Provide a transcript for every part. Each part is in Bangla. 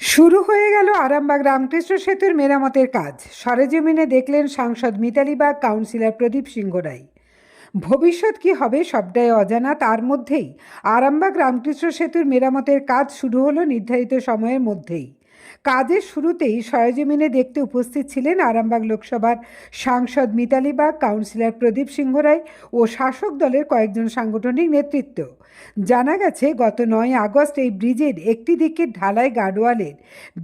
শুরু হয়ে গেল আরামবাগ রামকৃষ্ণ সেতুর মেরামতের কাজ। সরেজমিনে দেখলেন সাংসদ মিতালি বাগ কাউন্সিলর প্রদীপ সিংহ রায়। ভবিষ্যৎ কি হবে সবটাই অজানা, তার মধ্যেই আরামবাগ রামকৃষ্ণ সেতুর মেরামতের কাজ শুরু হলো নির্ধারিত সময়ের মধ্যেই। কাজের শুরুতেই সরেজমিনে দেখতে উপস্থিত ছিলেন আরামবাগ লোকসভার সাংসদ মিতালি বাগ কাউন্সিলর প্রদীপ সিংহ রায় ও শাসক দলের কয়েকজন সাংগঠনিক নেতৃত্ব। জানা গেছে, গত নয় আগস্ট এই ব্রিজের একটি দিকের ঢালাই গার্ডওয়ালের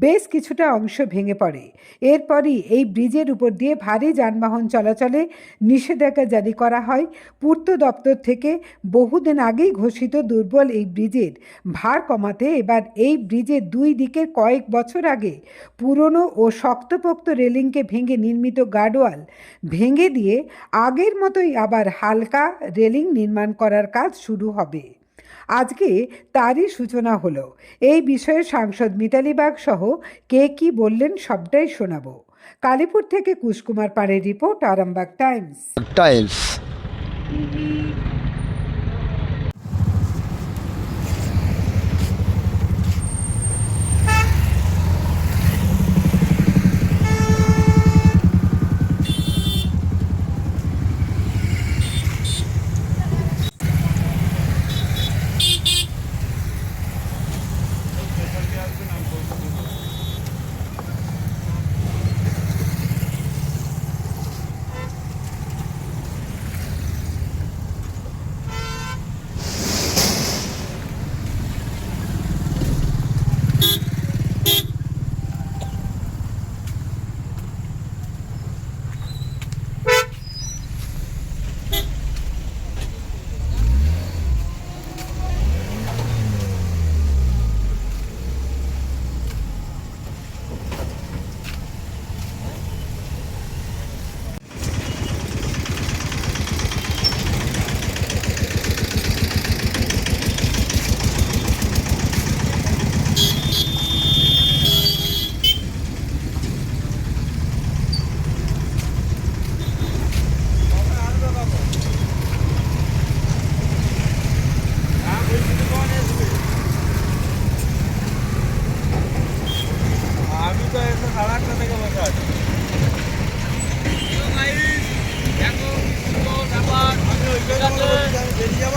বেশ কিছুটা অংশ ভেঙে পড়ে। এরপরই এই ব্রিজের উপর দিয়ে ভারী যানবাহন চলাচলে নিষেধাজ্ঞা জারি করা হয়। পূর্ত দপ্তর থেকে বহুদিন আগেই ঘোষিত দুর্বল এই ব্রিজের ভার কমাতে এবার এই ব্রিজের দুই দিকের কয়েক বছর আগে পুরনো ও শক্তপোক্ত রেলিংকে ভেঙে নির্মিত গার্ডওয়াল ভেঙে দিয়ে আগের মতোই আবার হালকা রেলিং নির্মাণ করার কাজ শুরু হবে। আজকে তারই সূচনা হলো। এই বিষয়ে সাংসদ মিতালি বাগ সহ কে কি বললেন সবটাই শোনাবো। কালীপুর থেকে কুশকুমার পাড়ের রিপোর্ট, আরামবাগ টাইমস। টাইলস আমি তো এসে সাড়ে আটটা থেকে বসে আছি আমি ওইখানে বলে বলছি, আমি বেরিয়ে যাব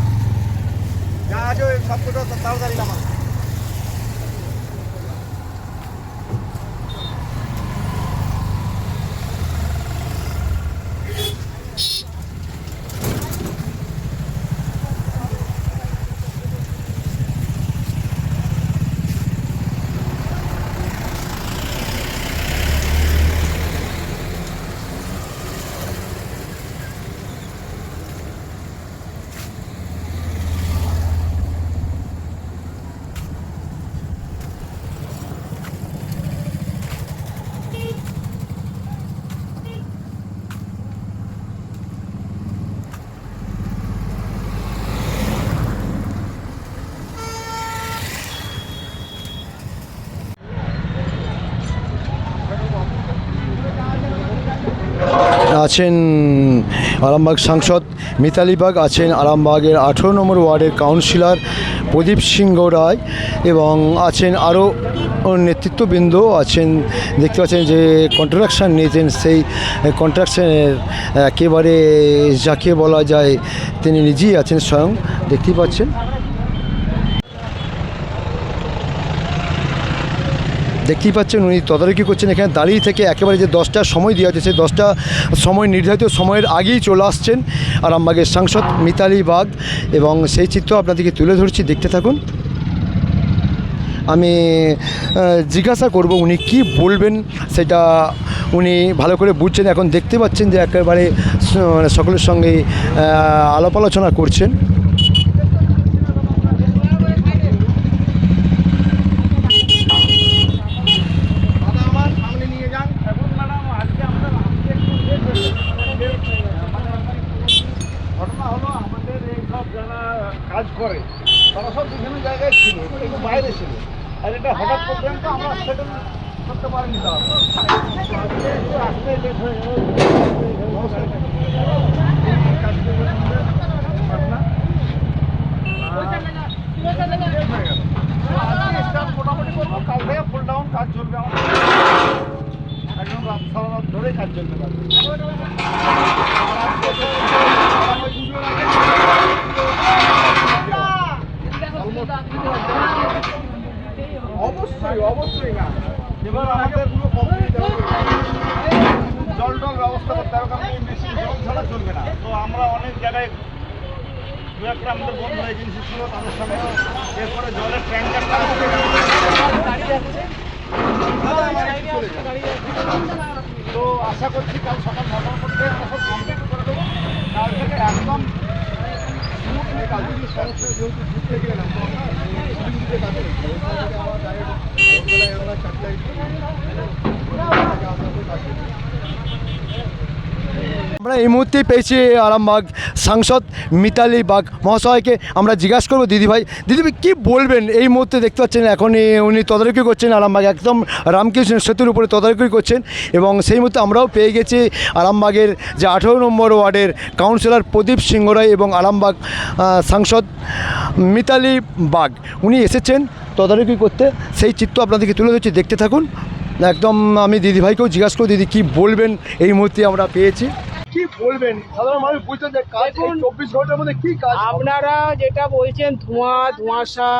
যে সবকটা তাড়াতাড়ি নামা আছেন আরামবাগ সাংসদ মিতালি বাগ আছেন আরামবাগের আঠেরো নম্বর ওয়ার্ডের কাউন্সিলর প্রদীপ সিংহ রায় এবং আছেন আরও নেতৃত্ববৃন্দ আছেন, দেখতে পাচ্ছেন যে কন্ট্রাকশান নিয়েছেন সেই কন্ট্রাকশানের একেবারে যাকে বলা যায় তিনি নিজেই আছেন স্বয়ং, দেখতেই পাচ্ছেন। দেখতেই পাচ্ছেন উনি তদারকি করছেন। এখানে দাঁড়িয়ে থেকে একেবারে যে দশটার সময় দেওয়া হচ্ছে, সেই দশটা সময় নির্ধারিত সময়ের আগেই চলে আসছেন আরামবাগের সাংসদ মিতালি বাগ এবং সেই চিত্র আপনাদেরকে তুলে ধরছি, দেখতে থাকুন। আমি জিজ্ঞাসা করব উনি কি বলবেন সেটা উনি ভালো করে বুঝছেন। এখন দেখতে পাচ্ছেন যে একেবারে মানে সকলের সঙ্গে আলাপ আলোচনা করছেন করে তারা সব বিভিন্ন জায়গায় ছিল একটু বাইরে ছিল আর এটা হঠাৎ প্রোগ্রাম তো আমরা সেটেল করতে পারিনি তারা আজকে একটু আসতে লেট হয়ে গেল নমস্কার মোটামুটি করব কাল থেকে কাজ চলবে একদম রাত সারা ধরে কাজ চলবে অবশ্যই অবশ্যই না। এবার আমাদের পুরো জল টল ব্যবস্থা করতে হবে, কারণ এই মেশিন জল ছাড়া চলবে না। তো আমরা অনেক জায়গায় দু একটা আমাদের বন্ধু এজেন্সি ছিল, তাদের সঙ্গে এরপরে জলের ট্যাঙ্কারটা তো আশা করছি কাল সকাল নটার মধ্যে সব কমপ্লিট করে দেবো। কাল থেকে একদম smoothly আমরা এই মুহূর্তেই পেয়েছি আরামবাগ সাংসদ মিতালি বাগ মহাশয়কে। আমরা জিজ্ঞাসা করব দিদিভাই দিদিভাই কী বলবেন? এই মুহূর্তে দেখতে পাচ্ছেন এখন এ- উনি তদারকি করছেন আরামবাগ, একদম রামকৃষ্ণ সেতুর উপরে তদারকি করছেন এবং সেই মুহূর্তে আমরাও পেয়ে গেছি আরামবাগের যে আঠেরো নম্বর ওয়ার্ডের কাউন্সিলর প্রদীপ সিংহ রায় এবং আরামবাগ সাংসদ মিতালি বাগ। উনি এসেছেন তদারকি করতে। সেই চিত্র আপনাদেরকে তুলে ধরছি, দেখতে থাকুন। একদম আমি দিদিভাইকেও জিজ্ঞাসা করব, দিদি কী বলবেন? এই মুহূর্তে আমরা পেয়েছি। বলবেন? সাধারণ মানুষ বুঝতে যে কাজ চব্বিশ ঘণ্টার মধ্যে কি কাজ আপনারা যেটা বলছেন ধোঁয়া ধোঁয়াশা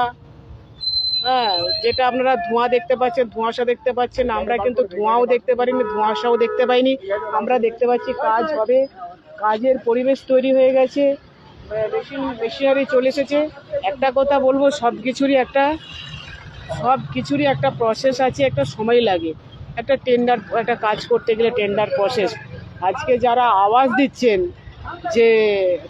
হ্যাঁ যেটা আপনারা ধোঁয়া দেখতে পাচ্ছেন ধোঁয়াশা দেখতে পাচ্ছেন আমরা কিন্তু ধোঁয়াও দেখতে পারিনি ধোঁয়াশাও দেখতে পাইনি। আমরা দেখতে পাচ্ছি কাজ হবে কাজের পরিবেশ তৈরি হয়ে গেছে মেশিন মেশিনারি চলে এসেছে। একটা কথা বলব সব কিছুরই একটা সব কিছুরই একটা প্রসেস আছে একটা সময় লাগে। একটা টেন্ডার একটা কাজ করতে গেলে টেন্ডার প্রসেস আজকে যারা আওয়াজ দিচ্ছেন যে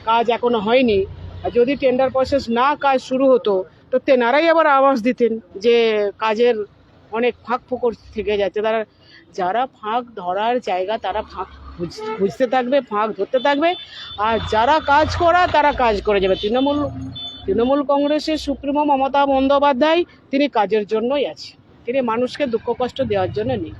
কাজ এখনও হয়নি, যদি টেন্ডার প্রসেস না কাজ শুরু হতো, তো তেনারাই আবার আওয়াজ দিতেন যে কাজের অনেক ফাঁক ফোকর থেকে যাচ্ছে। তারা যারা ফাঁক ধরার জায়গা, তারা ফাঁক খুঁজ- খুঁজতে থাকবে, ফাঁক ধরতে থাকবে। আর যারা কাজ করা, তারা কাজ করে যাবে। তৃণমূল তৃণমূল কংগ্রেসের সুপ্রিমো মমতা বন্দ্যোপাধ্যায়, তিনি কাজের জন্যই আছে তিনি মানুষকে দুঃখ কষ্ট দেওয়ার জন্য নেই।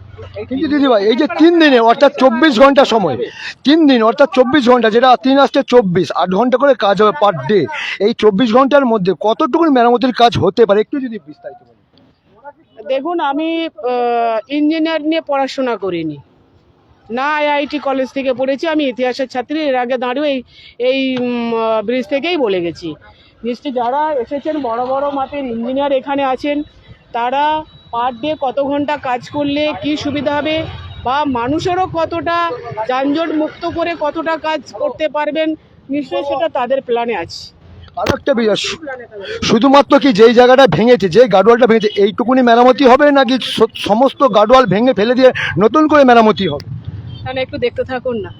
কিন্তু দিদিভাই এই যে তিন দিনে অর্থাৎ চব্বিশ ঘণ্টা সময় তিন দিন অর্থাৎ চব্বিশ ঘণ্টা যেটা তিন আসতে চব্বিশ আট ঘণ্টা করে কাজ হবে পার ডে এই চব্বিশ ঘণ্টার মধ্যে কতটুকু মেরামতির কাজ হতে পারে একটু যদি বিস্তারিত দেখুন আমি ইঞ্জিনিয়ার নিয়ে পড়াশোনা করিনি। না আইআইটি কলেজ থেকে পড়েছি আমি ইতিহাসের ছাত্রী এর আগে দাঁড়িয়ে এই এই ব্রিজ থেকেই বলে গেছি। নিশ্চয়ই যারা এসেছেন বড় বড় মাপের ইঞ্জিনিয়ার এখানে আছেন তারা পার ডে কত ঘণ্টা কাজ করলে কি সুবিধা হবে? বা মানুষেরও কতটা যানজট মুক্ত করে কতটা কাজ করতে পারবেন? নিশ্চয়ই সেটা তাদের প্ল্যানে আছে। আর একটা বিষয় শুধুমাত্র কি যেই জায়গাটা ভেঙেছে যে গাডোয়ালটা ভেঙেছে এইটুকুনি মেরামতি হবে নাকি সমস্ত গাডোয়াল ভেঙে ফেলে দিয়ে নতুন করে মেরামতি হবে? তাহলে একটু দেখতে থাকুন না।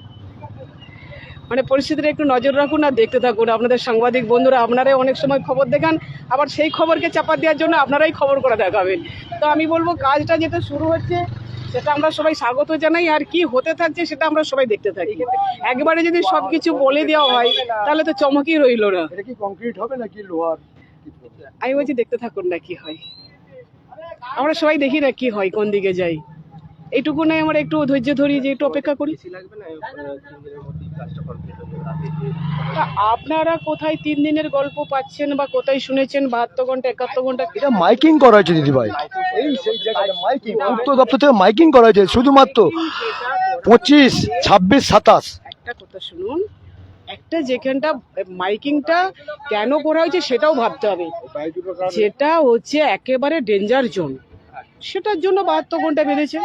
মানে পরিস্থিতির একটু নজর রাখুন আর দেখতে থাকুন। আপনাদের সাংবাদিক বন্ধুরা আপনারাই অনেক সময় খবর দেখান আবার সেই খবরকে চাপা দেওয়ার জন্য আপনারাই খবর করে দেখাবেন। তো আমি বলব কাজটা যেটা শুরু হচ্ছে সেটা আমরা সবাই স্বাগত জানাই আর কি হতে থাকছে সেটা আমরা সবাই দেখতে থাকি। একবারে যদি সব কিছু বলে দেওয়া হয় তাহলে তো চমকই রইল না। কংক্রিট হবে নাকি লোহার আমি বলছি দেখতে থাকুন না কি হয়। আমরা সবাই দেখি না কি হয় কোন দিকে যাই। এইটুকু নয় আমরা একটু ধৈর্য ধরি যে একটু অপেক্ষা করি। তা আপনারা কোথায় তিন দিনের গল্প পাচ্ছেন বা কোথায় শুনেছেন? বাহাত্তর ঘণ্টা একাত্তর ঘণ্টা এটা মাইকিং করা হয়েছে দিদিভাই। এই সেই জায়গাটা মাইকিং পূর্ত দপ্তর থেকে মাইকিং করা হয়েছে শুধুমাত্র পঁচিশ ছাব্বিশ সাতাশ। একটা কথা শুনুন একটা যেখানটা মাইকিংটা কেন করা হয়েছে সেটাও ভাবতে হবে। যেটা হচ্ছে একেবারে ডেঞ্জার জোন সেটার জন্য বাহাত্তর ঘণ্টা বেঁধেছে।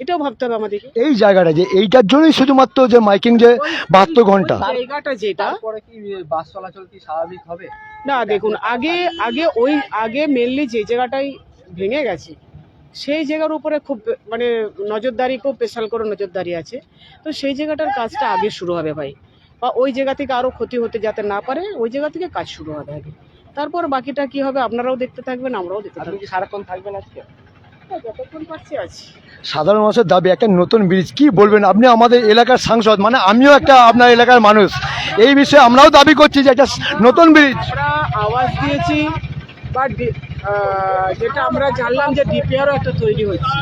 এটাও ভাবতে হবে আমাদেরকে। এই জায়গাটা যে এইটার জন্যই শুধুমাত্র যে মাইকিং যে বাহাত্তর ঘণ্টা। জায়গাটা যেটা তারপরে কি বাস চলাচল কি স্বাভাবিক হবে? না দেখুন আগে আগে ওই আগে মেনলি যে জায়গাটাই ভেঙে গেছে সেই জায়গার উপরে খুব মানে নজরদারি খুব স্পেশাল করে নজরদারি আছে। তো সেই জায়গাটার কাজটা আগে শুরু হবে ভাই। বা ওই জায়গা থেকে আরও ক্ষতি হতে যাতে না পারে ওই জায়গা থেকে কাজ শুরু হবে আগে। তারপর বাকিটা কি হবে আপনারাও দেখতে থাকবেন আমরাও দেখতে থাকব। সারাক্ষণ থাকবেন আজকে? যতক্ষণ পারছি আছি। সাধারণ মানুষের দাবি, একটা নতুন ব্রিজ। কি বলবেন? আপনি আমাদের এলাকার সাংসদ মানে আমিও একটা আপনার এলাকার মানুষ। এই বিষয়ে আমরাও দাবি করছি যে একটা নতুন ব্রিজ। আওয়াজ দিয়েছি বাট যেটা আমরা জানলাম যে ডিপিআরও একটা তৈরি হচ্ছে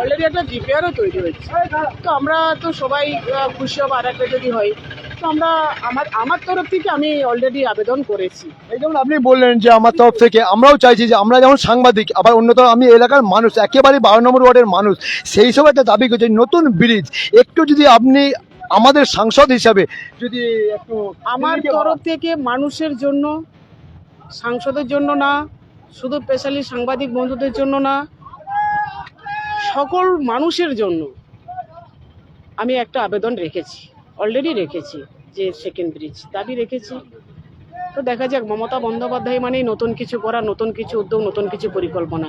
অলরেডি একটা ডিপিআরও তৈরি হচ্ছে তো আমরা তো সবাই খুশি হব আর একটা যদি হয়। তো আমরা আমার আমার তরফ থেকে আমি অলরেডি আবেদন করেছি। এই যেমন আপনি বললেন যে আমার তরফ থেকে আমরাও চাইছি যে আমরা যেমন সাংবাদিক আবার অন্যতম আমি এলাকার মানুষ একেবারে বারো নম্বর ওয়ার্ডের মানুষ সেই সব একটা দাবি করছি নতুন ব্রিজ একটু যদি আপনি আমাদের সাংসদ হিসাবে যদি একটু আমার তরফ থেকে মানুষের জন্য সাংসদের জন্য না, শুধু স্পেশালি সাংবাদিক বন্ধুদের জন্য না, সকল মানুষের জন্য আমি একটা আবেদন রেখেছি অলরেডি রেখেছি, যে সেকেন্ড ব্রিজ দাবি রেখেছি। তো দেখা যাক, মমতা বন্দ্যোপাধ্যায় মানেই নতুন কিছু করা, নতুন কিছু উদ্যোগ, নতুন কিছু পরিকল্পনা।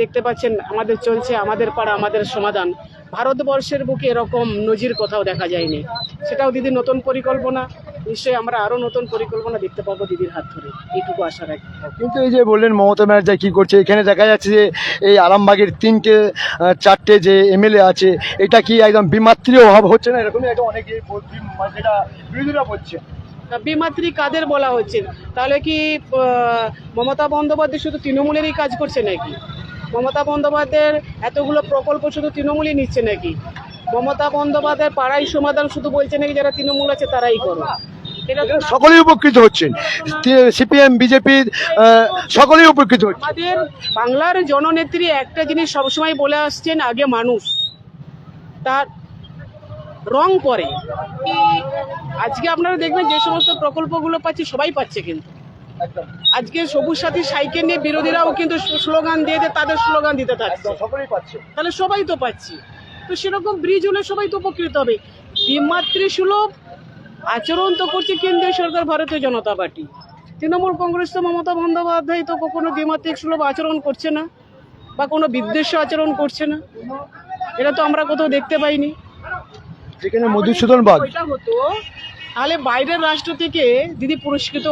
দেখতে পাচ্ছেন, আমাদের চলছে, আমাদের পাড়া, আমাদের সমাধান। ভারতবর্ষের বুকে এরকম নজির কোথাও দেখা যায়নি। সেটাও দিদি নতুন পরিকল্পনা। নিশ্চয়ই আমরা আরও নতুন পরিকল্পনা দেখতে পাবো দিদির হাত ধরে। এইটুকু আশা রাখি। কিন্তু এই যে বললেন মমতা ব্যানার্জি কি করছে এখানে দেখা যাচ্ছে যে এই আরামবাগের তিনটে চারটে যে এমএলএ আছে এটা কি একদম বিমাত্রী অভাব হচ্ছে না? এরকমই একটা অনেকে মানে যেটা বিরোধীরা বলছে। বিমাত্রী কাদের বলা হচ্ছে? তাহলে কি মমতা বন্দ্যোপাধ্যায় শুধু তৃণমূলেরই কাজ করছে নাকি? মমতা বন্দ্যোপাধ্যায়ের এতগুলো প্রকল্প শুধু তৃণমূলই নিচ্ছে নাকি? মমতা বন্দ্যোপাধ্যায় পাড়াই সমাধান শুধু বলছে নাকি যারা তৃণমূল আছে তারাই করো। সকলেই উপকৃত হচ্ছেন সিপিএম বিজেপি সকলেই উপকৃত হচ্ছে। আমাদের বাংলার জননেত্রী একটা জিনিস সবসময় বলে আসছেন আগে মানুষ। তার রং পরে। আজকে আপনারা দেখবেন যে সমস্ত প্রকল্পগুলো পাচ্ছে সবাই পাচ্ছে কিন্তু। আজকে সবুজ সাথী সাইকেল নিয়ে বিরোধীরাও কিন্তু স্লোগান দিয়ে দিয়ে তাদের স্লোগান দিতে থাকছে। সকলেই পাচ্ছে। তাহলে সবাই তো পাচ্ছি। তো সেরকম ব্রিজ হলে সবাই তো উপকৃত হবে। বিমাতৃ সুলভ আচরণ তো করছে কেন্দ্রীয় সরকার ভারতীয় জনতা পার্টি। তৃণমূল কংগ্রেস তো মমতা বন্দ্যোপাধ্যায় তো কখনো দ্বিমাত্রিক সুলভ আচরণ করছে না বা কোনো বিদ্বেষ আচরণ করছে না। এটা তো আমরা কোথাও দেখতে পাইনি। যেখানে মধুসূদন বাগ। হতো তাহলে বাইরের রাষ্ট্র থেকে দিদি পুরস্কৃত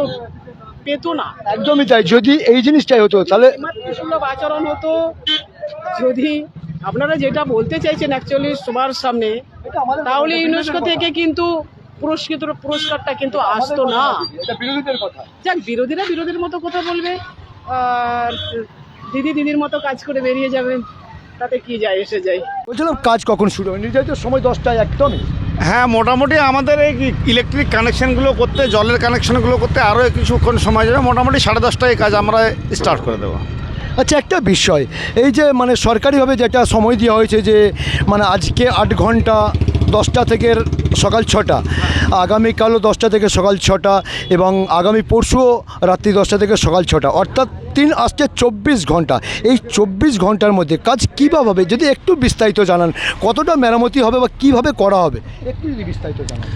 পেতো না। একদমই তাই যদি এই জিনিসটাই হতো তাহলে মাতৃসুলভ আচরণ হতো। যদি আপনারা যেটা বলতে চাইছেন অ্যাকচুয়ালি সবার সামনে তাহলে ইউনেস্কো থেকে কিন্তু পুরস্কৃত পুরস্কারটা কিন্তু আসতো না। এটা বিরোধীদের কথা। যাক বিরোধীরা বিরোধীর মতো কথা বলবে আর দিদি দিদির মতো কাজ করে বেরিয়ে যাবেন তাতে কি যায় এসে যায়। বলছিলাম কাজ কখন শুরু হবে? নির্ধারিত সময় দশটায় একদমই। হ্যাঁ মোটামুটি আমাদের এই ইলেকট্রিক কানেকশনগুলো করতে জলের কানেকশনগুলো করতে আরও কিছুক্ষণ সময় যাবে। মোটামুটি সাড়ে দশটায় কাজ আমরা স্টার্ট করে দেবো। আচ্ছা একটা বিষয় এই যে মানে সরকারিভাবে যেটা সময় দেওয়া হয়েছে যে মানে আজকে আট ঘণ্টা দশটা থেকে সকাল ছটা, আগামীকালও দশটা থেকে সকাল ছটা এবং আগামী পরশুও রাত্রি দশটা থেকে সকাল ছটা। অর্থাৎ তিন আসছে চব্বিশ ঘণ্টা। এই চব্বিশ ঘণ্টার মধ্যে কাজ কীভাবে হবে? যদি একটু বিস্তারিত জানান, কতটা মেরামতি হবে বা কীভাবে করা হবে? একটু যদি বিস্তারিত জানান।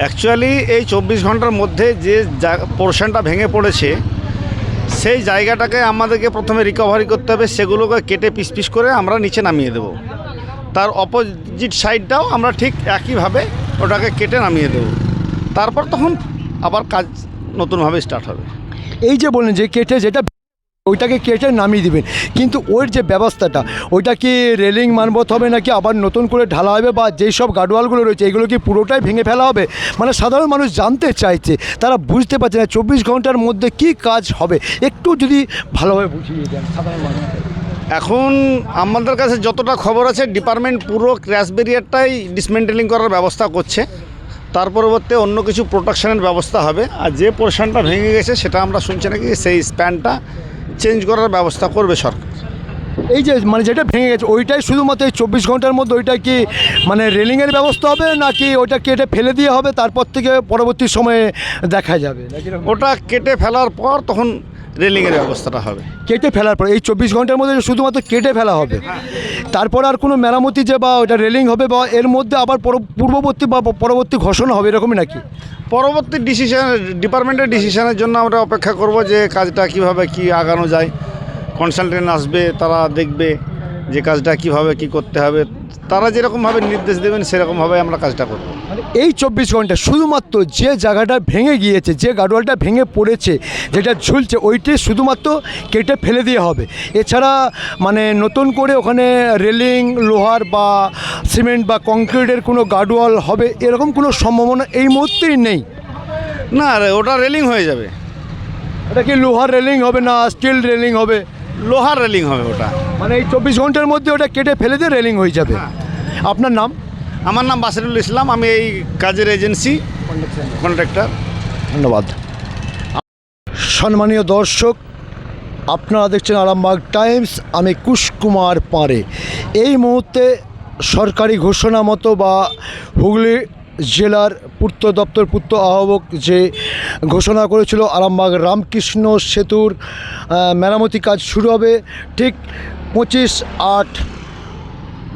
অ্যাকচুয়ালি এই চব্বিশ ঘণ্টার মধ্যে যে পোর্শনটা ভেঙে পড়েছে, সেই জায়গাটাকে আমাদেরকে প্রথমে রিকভারি করতে হবে, সেগুলোকে কেটে পিস পিস করে আমরা নিচে নামিয়ে দেব। তার অপোজিট সাইডটাও আমরা ঠিক একইভাবে ওটাকে কেটে নামিয়ে দেব। তারপর তখন আবার কাজ নতুনভাবে স্টার্ট হবে। এই যে বললেন যে কেটে যেটা ওইটাকে কেটে নামিয়ে দিবেন, কিন্তু ওর যে ব্যবস্থাটা, ওইটা কি রেলিং মানবত হবে নাকি আবার নতুন করে ঢালা হবে বা যেই সব গাডওয়ালগুলো রয়েছে, এগুলো কি পুরোটাই ভেঙে ফেলা হবে? মানে সাধারণ মানুষ জানতে চাইছে, তারা বুঝতে পারছে না চব্বিশ ঘণ্টার মধ্যে কি কাজ হবে। একটু যদি ভালোভাবে বুঝিয়ে দেন, সাধারণ মানুষ এখন আমাদের কাছে যতটা খবর আছে ডিপার্টমেন্ট পুরো ক্র্যাশ ব্যারিয়ারটাই ডিসমেন্টেলিং করার ব্যবস্থা করছে। তার পরবর্তী অন্য কিছু প্রোটেকশনের ব্যবস্থা হবে। আর যে পোর্শনটা ভেঙে গেছে সেটা আমরা শুনছি নাকি সেই স্প্যানটা চেঞ্জ করার ব্যবস্থা করবে সরকার। এই যে মানে যেটা ভেঙে গেছে ওইটাই শুধুমাত্র এই চব্বিশ ঘণ্টার মধ্যে ওইটা কি মানে রেলিংয়ের ব্যবস্থা হবে নাকি ওইটা কেটে ফেলে দিয়ে হবে তারপর থেকে পরবর্তী সময়ে দেখা যাবে? ওটা কেটে ফেলার পর তখন রেলিংয়ের ব্যবস্থাটা হবে। কেটে ফেলার পর এই চব্বিশ ঘণ্টার মধ্যে শুধুমাত্র কেটে ফেলা হবে তারপর আর কোনো মেরামতি যে বা ওটা রেলিং হবে বা এর মধ্যে আবার পর- পূর্ববর্তী বা পরবর্তী ঘোষণা হবে এরকমই নাকি? পরবর্তী ডিসিশন ডিপার্টমেন্টের ডিসিশনের জন্য আমরা অপেক্ষা করব যে কাজটা কীভাবে কি আগানো যায়। কনসালটেন্ট আসবে তারা দেখবে যে কাজটা কীভাবে কি করতে হবে। তারা যেরকমভাবে নির্দেশ দেবেন সেরকমভাবে আমরা কাজটা করব। মানে এই চব্বিশ ঘণ্টা শুধুমাত্র যে জায়গাটা ভেঙে গিয়েছে যে গাডোয়ালটা ভেঙে পড়েছে যেটা ঝুলছে ওইটি শুধুমাত্র কেটে ফেলে দিয়ে হবে। এছাড়া মানে নতুন করে ওখানে রেলিং লোহার বা সিমেন্ট বা কংক্রিটের কোনো গাডওয়াল হবে এরকম কোনো সম্ভাবনা এই মুহূর্তেই নেই। না রে, ওটা রেলিং হয়ে যাবে। ওটা কি লোহার রেলিং হবে না স্টিল রেলিং হবে? লোহার রেলিং হবে ওটা। মানে এই চব্বিশ ঘণ্টার মধ্যে ওটা কেটে ফেলে দিয়ে রেলিং হয়ে যাবে। আপনার নাম? আমার নাম বাসিরুল ইসলাম আমি এই কাজের এজেন্সি কন্ট্রাক্টর ধন্যবাদ। সম্মানীয় দর্শক আপনারা দেখছেন আরামবাগ টাইমস আমি কুশকুমার পাড়ে। এই মুহূর্তে সরকারি ঘোষণা মতো বা হুগলি জেলার পূর্ত দপ্তর পূর্ত আহ্বক যে ঘোষণা করেছিল আরামবাগ রামকৃষ্ণ সেতুর মেরামতি কাজ শুরু হবে ঠিক পঁচিশ আট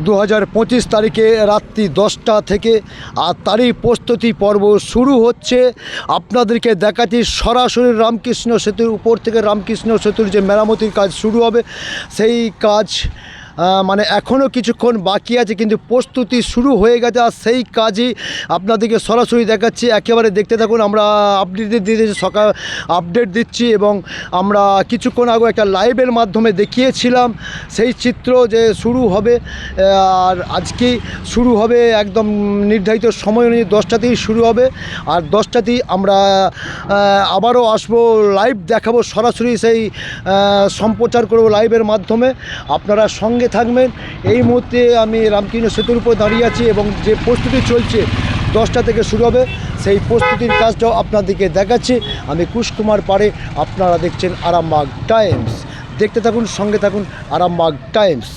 দু হাজার পঁচিশ তারিখে রাত্রি দশটা থেকে। আর তারই প্রস্তুতি পর্ব শুরু হচ্ছে। আপনাদেরকে দেখাচ্ছি সরাসরি রামকৃষ্ণ সেতুর, উপর থেকে রামকৃষ্ণ সেতুর যে মেরামতির কাজ শুরু হবে, সেই কাজ মানে এখনও কিছুক্ষণ বাকি আছে, কিন্তু প্রস্তুতি শুরু হয়ে গেছে আর সেই কাজই আপনাদেরকে সরাসরি দেখাচ্ছি। একেবারে দেখতে থাকুন, আমরা আপডেট দিতে সকাল আপডেট দিচ্ছি এবং আমরা কিছুক্ষণ আগে একটা লাইভের মাধ্যমে দেখিয়েছিলাম সেই চিত্র যে শুরু হবে আর আজকেই শুরু হবে একদম নির্ধারিত সময় অনুযায়ী দশটাতেই শুরু হবে। আর দশটাতেই আমরা আবারও আসব লাইভ দেখাবো, সরাসরি সেই সম্প্রচার করব লাইভের মাধ্যমে। আপনারা সঙ্গে থাকবেন। এই মুহূর্তে আমি রামকৃষ্ণ সেতুর উপর দাঁড়িয়ে আছি এবং যে প্রস্তুতি চলছে দশটা থেকে শুরু হবে, সেই প্রস্তুতির কাজটাও আপনাদেরকে দেখাচ্ছি। আমি কুশকুমার পাড়ে আপনারা দেখছেন আরামবাগ টাইমস। দেখতে থাকুন, সঙ্গে থাকুন আরামবাগ টাইমস।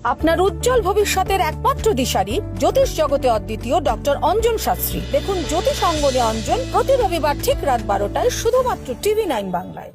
আপনার উজ্জ্বল ভবিষ্যতের একমাত্র দিশারি জ্যোতিষ জগতে অদ্বিতীয় ডক্টর অঞ্জন শাস্ত্রী। দেখুন জ্যোতিষ অঙ্গনে অঞ্জন প্রতি রবিবার ঠিক রাত বারোটায় শুধুমাত্র টিভি নাইন বাংলায়।